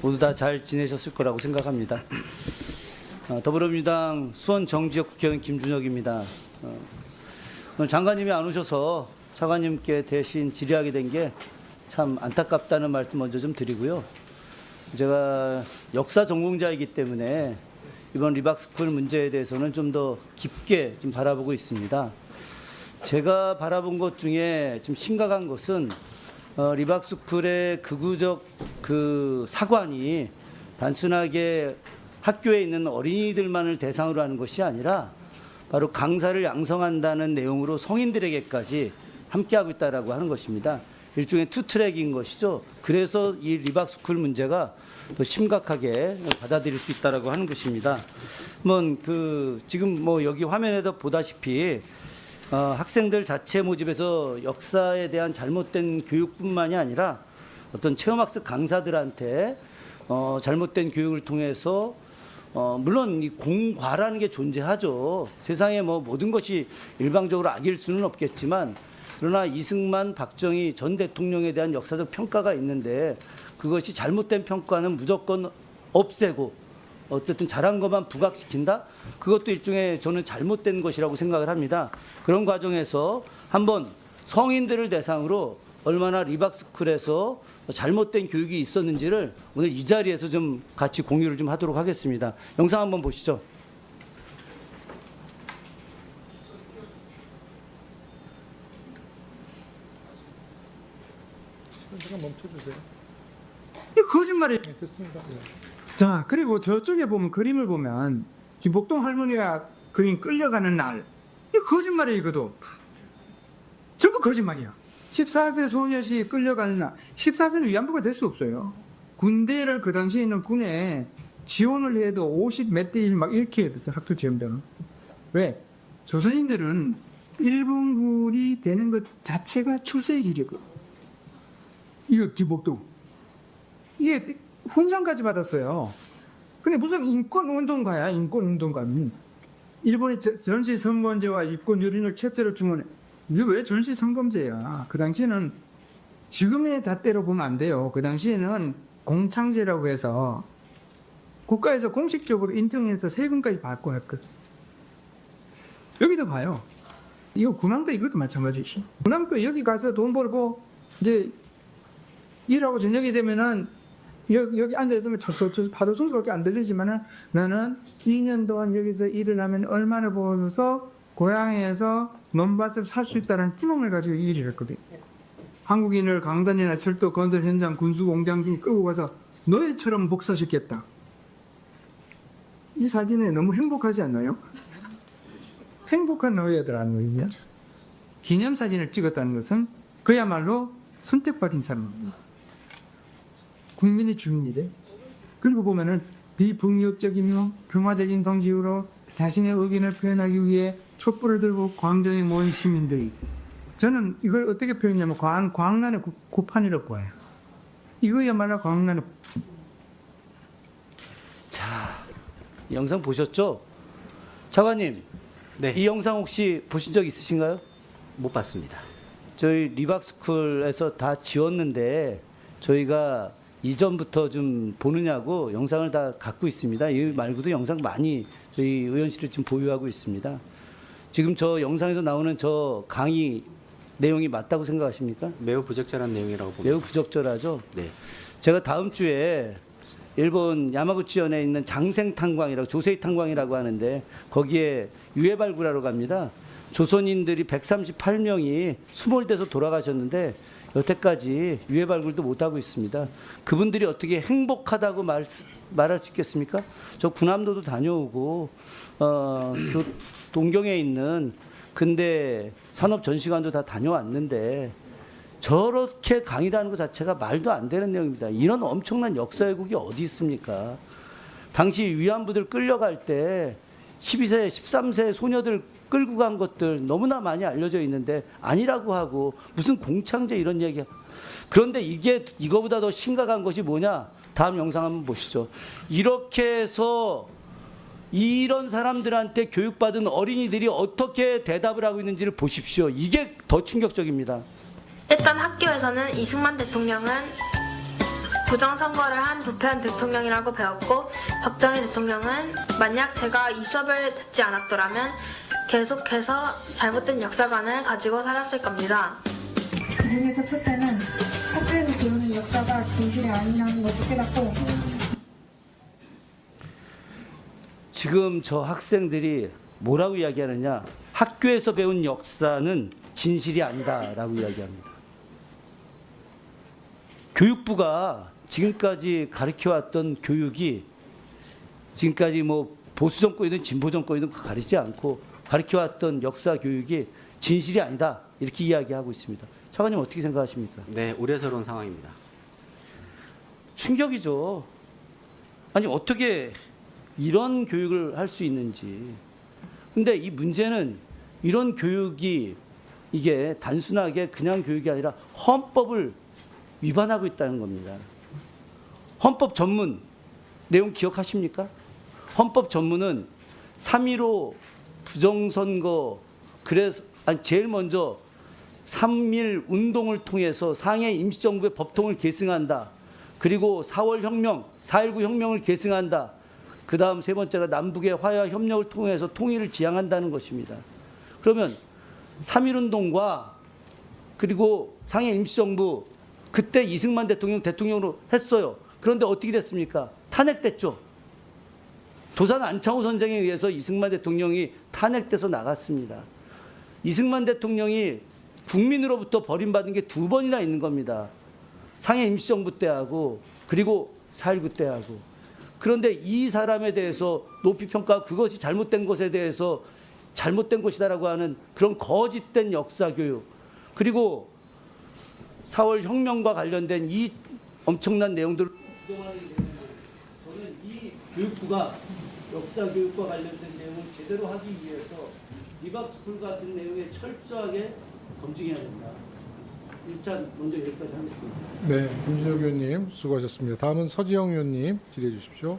모두 다 잘 지내셨을 거라고 생각합니다. 어, 더불어민주당 수원 정지역 국회의원 김준혁입니다. 어, 오늘 장관님이 안 오셔서 차관님께 대신 질의하게 된 게 참 안타깝다는 말씀 먼저 좀 드리고요. 제가 역사 전공자이기 때문에 이번 리박스쿨 문제에 대해서는 좀 더 깊게 좀 바라보고 있습니다. 제가 바라본 것 중에 좀 심각한 것은 어, 리박스쿨의 극우적 그 사관이 단순하게 학교에 있는 어린이들만을 대상으로 하는 것이 아니라 바로 강사를 양성한다는 내용으로 성인들에게까지 함께하고 있다라고 하는 것입니다. 일종의 투트랙인 것이죠. 그래서 이 리박스쿨 문제가 더 심각하게 받아들일 수 있다라고 하는 것입니다. 뭐그 지금 뭐 여기 화면에도 보다시피 어, 학생들 자체 모집에서 역사에 대한 잘못된 교육뿐만이 아니라 어떤 체험학습 강사들한테 어, 잘못된 교육을 통해서 어, 물론 이 공과라는 게 존재하죠. 세상에 뭐 모든 것이 일방적으로 악일 수는 없겠지만 그러나 이승만, 박정희 전 대통령에 대한 역사적 평가가 있는데 그것이 잘못된 평가는 무조건 없애고 어쨌든 잘한 것만 부각시킨다? 그것도 일종의 저는 잘못된 것이라고 생각을 합니다. 그런 과정에서 한번 성인들을 대상으로 얼마나 리박스쿨에서 잘못된 교육이 있었는지를 오늘 이 자리에서 좀 같이 공유를 좀 하도록 하겠습니다. 영상 한번 보시죠. 잠깐 멈춰주세요. 이 거짓말이에요. 네, 됐습니다. 네. 자, 그리고 저쪽에 보면 그림을 보면 목동 할머니가 그림 끌려가는 날. 이 거짓말이에요, 이거도. 전부 거짓말이야. 14세 소녀시 끌려가는 날. 14세는 위안부가 될 수 없어요. 군대를 그 당시에는 군에 지원을 해도 50몇 대 1 막 이렇게 했었어, 학교 지원병. 왜? 조선인들은 일본군이 되는 것 자체가 길이고. 이거 기복동. 이게 훈장까지 받았어요. 근데 무슨 인권 운동가야, 인권 운동가. 음. 일본이 저- 전시 성범죄와 인권 유린을 최초로 중원해. 이게 왜 전시 성범죄야? 그 당시에는 지금의 잣대로 보면 안 돼요. 그 당시에는 공창제라고 해서 국가에서 공식적으로 인정해서 세금까지 받고 했거든. 여기도 봐요. 이거 군함도 이것도 마찬가지지. 군함도 여기 가서 돈 벌고 이제 일하고 저녁이 되면은 여기, 여기 앉아있으면 철수, 철수, 파도 소리밖에 안 들리지만은 나는 2년 동안 여기서 일을 하면 얼마나 벌어서 고향에서 논밭을 살 수 있다는 희망을 가지고 이 일을 했거든. 한국인을 강단이나 철도 건설 현장 군수 공장 등 끌고 가서 너희처럼 복사시켰다. 이 사진에 너무 행복하지 않나요? 행복한 너희들 아니냐? 기념사진을 찍었다는 것은 그야말로 선택받은 사람입니다. 국민의 주인이래. 그리고 보면은 비폭력적이며 평화적인 동기로 자신의 의견을 표현하기 위해 촛불을 들고 광장에 모인 시민들이 저는 이걸 어떻게 표현하냐면 광, 광란의 구- 구판이라고 봐요. 이거야말로 광란의 자, 이 영상 보셨죠? 차관님, 네, 이 영상 혹시 보신 적 있으신가요? 못 봤습니다. 저희 리박스쿨에서 다 지웠는데 저희가 이전부터 좀 보느냐고 영상을 다 갖고 있습니다. 이 말고도 영상 많이 저희 의원실에 지금 보유하고 있습니다. 지금 저 영상에서 나오는 저 강의 내용이 맞다고 생각하십니까? 매우 부적절한 내용이라고 봅니다. 매우 부적절하죠. 네, 제가 다음 주에 일본 야마구치현에 있는 장생 탄광이라고 조세이 탄광이라고 하는데 거기에 유해 발굴하러 갑니다. 조선인들이 138명이 수몰돼서 돌아가셨는데 여태까지 유해 발굴도 못 하고 있습니다. 그분들이 어떻게 행복하다고 말, 말할 수 있겠습니까? 저 군함도도 다녀오고 어, 교- 동경에 있는 근대 산업 전시관도 다 다녀왔는데 저렇게 강의라는 것 자체가 말도 안 되는 내용입니다. 이런 엄청난 역사 왜곡이 어디 있습니까? 당시 위안부들 끌려갈 때 12세, 13세 소녀들 끌고 간 것들 너무나 많이 알려져 있는데 아니라고 하고 무슨 공창제 이런 얘기야. 그런데 이게 이거보다 더 심각한 것이 뭐냐? 다음 영상 한번 보시죠. 이렇게 해서 이런 사람들한테 교육받은 어린이들이 어떻게 대답을 하고 있는지를 보십시오. 이게 더 충격적입니다. 일단 학교에서는 이승만 대통령은 부정선거를 한 부패한 대통령이라고 배웠고 박정희 대통령은 만약 제가 이 수업을 듣지 않았더라면 계속해서 잘못된 역사관을 가지고 살았을 겁니다. 그 중에서 첫째는 학교에서 배우는 역사가 진실이 아니라는 것을 깨닫고 지금 저 학생들이 뭐라고 이야기하느냐? 학교에서 배운 역사는 진실이 아니다라고 이야기합니다. 교육부가 지금까지 가르쳐왔던 교육이 지금까지 뭐 보수 정권이든 진보 정권이든 가리지 않고 가르쳐왔던 역사 교육이 진실이 아니다 이렇게 이야기하고 있습니다. 차관님 어떻게 생각하십니까? 네, 우려스러운 상황입니다. 충격이죠. 아니 어떻게 이런 교육을 할 수 있는지. 근데 이 문제는 이런 교육이 이게 단순하게 그냥 교육이 아니라 헌법을 위반하고 있다는 겁니다. 헌법 전문 내용 기억하십니까? 헌법 전문은 3.15 부정선거 그래서 아니 제일 먼저 3.1 운동을 통해서 상해 임시정부의 법통을 계승한다. 그리고 4월 혁명, 4.19 혁명을 계승한다. 그 다음 세 번째가 남북의 화해와 협력을 통해서 통일을 지향한다는 것입니다. 그러면 3.1 운동과 그리고 상해 임시정부 그때 이승만 대통령 대통령으로 했어요. 그런데 어떻게 됐습니까? 탄핵됐죠. 도산 안창호 선생에 의해서 이승만 대통령이 탄핵돼서 나갔습니다. 이승만 대통령이 국민으로부터 버림받은 게 두 번이나 있는 겁니다. 상해 임시정부 때하고 그리고 4.19 때하고. 그런데 이 사람에 대해서 높이 평가 그것이 잘못된 것에 대해서 잘못된 것이다라고 하는 그런 거짓된 역사 교육 그리고 4월 혁명과 관련된 이 엄청난 내용들을 부정하게 되면 저는 이 교육부가 역사 교육과 관련된 내용을 제대로 하기 위해서 리박스쿨 같은 내용에 철저하게 검증해야 된다. 일단 먼저 여기까지 하겠습니다. 네, 김진혁 의원님 수고하셨습니다. 다음은 서지영 의원님 질의해 주십시오.